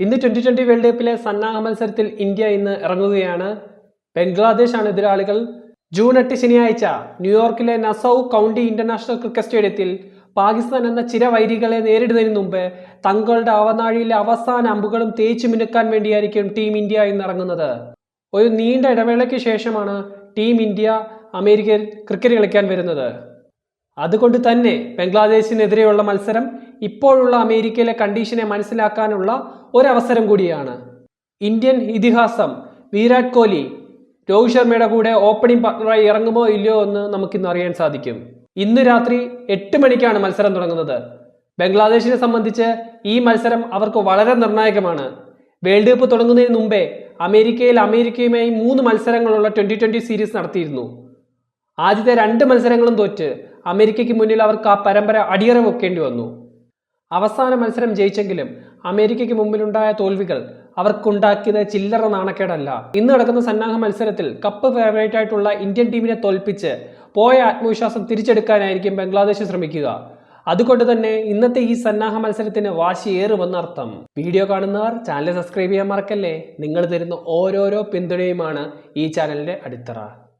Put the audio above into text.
ഇന്ന് twenty twenty world കപ്പിലെ സന്നാഹ മത്സരത്തിൽ ഇന്ത്യ ഇന്ന് ഇറങ്ങുകയാണ്. ബംഗ്ലാദേശാണ് എതിരാളികൾ. ജൂൺ എട്ട് ശനിയാഴ്ച ന്യൂയോർക്കിലെ നസൌ കൗണ്ടി ഇന്റർനാഷണൽ ക്രിക്കറ്റ് സ്റ്റേഡിയത്തിൽ പാകിസ്ഥാൻ എന്ന ചിരവൈരികളെ നേരിടുന്നതിന് മുമ്പ് തങ്ങളുടെ അവനാഴിയിലെ അവസാന അമ്പുകളും തേച്ചു മിനുക്കാൻ വേണ്ടിയായിരിക്കും ടീം ഇന്ത്യ ഇന്ന് ഇറങ്ങുന്നത്. ഒരു നീണ്ട ഇടവേളയ്ക്ക് ശേഷമാണ് ടീം ഇന്ത്യ അമേരിക്കയിൽ ക്രിക്കറ്റ് കളിക്കാൻ വരുന്നത്. അതുകൊണ്ട് തന്നെ ബംഗ്ലാദേശിനെതിരെയുള്ള മത്സരം ഇപ്പോഴുള്ള അമേരിക്കയിലെ കണ്ടീഷനെ മനസ്സിലാക്കാനുള്ള ഒരവസരം കൂടിയാണ്. ഇന്ത്യൻ ഇതിഹാസം വിരാട് കോഹ്ലി രോഹിത് ശർമ്മയുടെ കൂടെ ഓപ്പണിംഗ് പാർട്ണറായി ഇറങ്ങുമോ ഇല്ലയോ എന്ന് നമുക്കിന്ന് അറിയാൻ സാധിക്കും. ഇന്ന് രാത്രി എട്ട് മണിക്കാണ് മത്സരം തുടങ്ങുന്നത്. ബംഗ്ലാദേശിനെ സംബന്ധിച്ച് ഈ മത്സരം അവർക്ക് വളരെ നിർണായകമാണ്. വേൾഡ് കപ്പ് തുടങ്ങുന്നതിന് മുമ്പേ അമേരിക്കയിൽ അമേരിക്കയുമായി മൂന്ന് മത്സരങ്ങളുള്ള ട്വന്റി ട്വന്റി സീരീസ് നടത്തിയിരുന്നു. ആദ്യത്തെ രണ്ട് മത്സരങ്ങളും തോറ്റ് അമേരിക്കയ്ക്ക് മുന്നിൽ അവർക്ക് ആ പരമ്പര അടിയറ വെക്കേണ്ടി വന്നു. അവസാന മത്സരം ജയിച്ചെങ്കിലും അമേരിക്കയ്ക്ക് മുമ്പിലുണ്ടായ തോൽവികൾ അവർക്കുണ്ടാക്കിയത് ചില്ലറ നാണക്കേടല്ല. ഇന്ന് നടക്കുന്ന സന്നാഹ മത്സരത്തിൽ കപ്പ് ഫേവറേറ്റ് ആയിട്ടുള്ള ഇന്ത്യൻ ടീമിനെ തോൽപ്പിച്ച് പോയ ആത്മവിശ്വാസം തിരിച്ചെടുക്കാനായിരിക്കും ബംഗ്ലാദേശ് ശ്രമിക്കുക. അതുകൊണ്ട് തന്നെ ഇന്നത്തെ ഈ സന്നാഹ മത്സരത്തിന് വാശിയേറുമെന്നർത്ഥം വീഡിയോ കാണുന്നവർ ചാനൽ സബ്സ്ക്രൈബ് ചെയ്യാൻ മറക്കല്ലേ? നിങ്ങൾ തരുന്ന ഓരോരോ പിന്തുണയുമാണ് ഈ ചാനലിന്റെ അടിത്തറ.